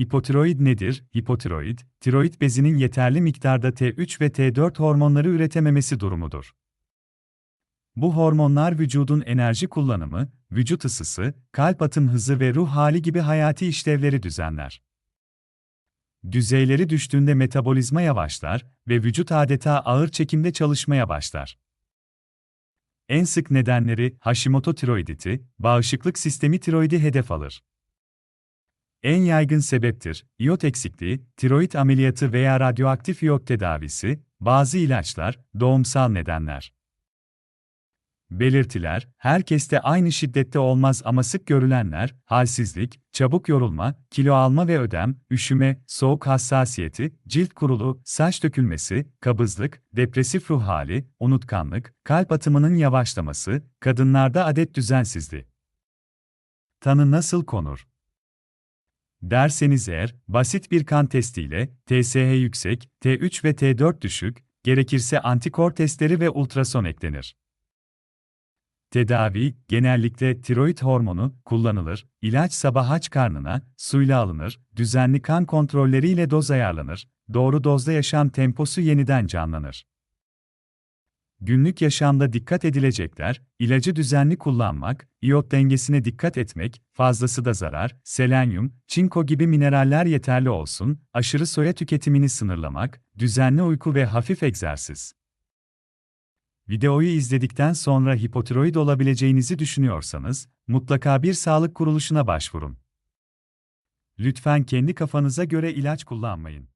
Hipotiroid nedir? Hipotiroid, tiroid bezinin yeterli miktarda T3 ve T4 hormonları üretememesi durumudur. Bu hormonlar vücudun enerji kullanımı, vücut ısısı, kalp atım hızı ve ruh hali gibi hayati işlevleri düzenler. Düzeyleri düştüğünde metabolizma yavaşlar ve vücut adeta ağır çekimde çalışmaya başlar. En sık nedenleri Hashimoto tiroiditi, bağışıklık sistemi tiroidi hedef alır. En yaygın sebeptir, iot eksikliği, tiroid ameliyatı veya radyoaktif iot tedavisi, bazı ilaçlar, doğumsal nedenler. Belirtiler, herkeste aynı şiddette olmaz ama sık görülenler, halsizlik, çabuk yorulma, kilo alma ve ödem, üşüme, soğuk hassasiyeti, cilt kuruluğu, saç dökülmesi, kabızlık, depresif ruh hali, unutkanlık, kalp atımının yavaşlaması, kadınlarda adet düzensizliği. Tanı nasıl konur? Derseniz eğer, basit bir kan testiyle, TSH yüksek, T3 ve T4 düşük, gerekirse antikor testleri ve ultrason eklenir. Tedavi, genellikle tiroid hormonu kullanılır, ilaç sabah aç karnına, suyla alınır, düzenli kan kontrolleriyle doz ayarlanır, doğru dozda yaşam temposu yeniden canlanır. Günlük yaşamda dikkat edilecekler, ilacı düzenli kullanmak, iot dengesine dikkat etmek, fazlası da zarar, selenyum, çinko gibi mineraller yeterli olsun, aşırı soya tüketimini sınırlamak, düzenli uyku ve hafif egzersiz. Videoyu izledikten sonra hipotiroid olabileceğinizi düşünüyorsanız, mutlaka bir sağlık kuruluşuna başvurun. Lütfen kendi kafanıza göre ilaç kullanmayın.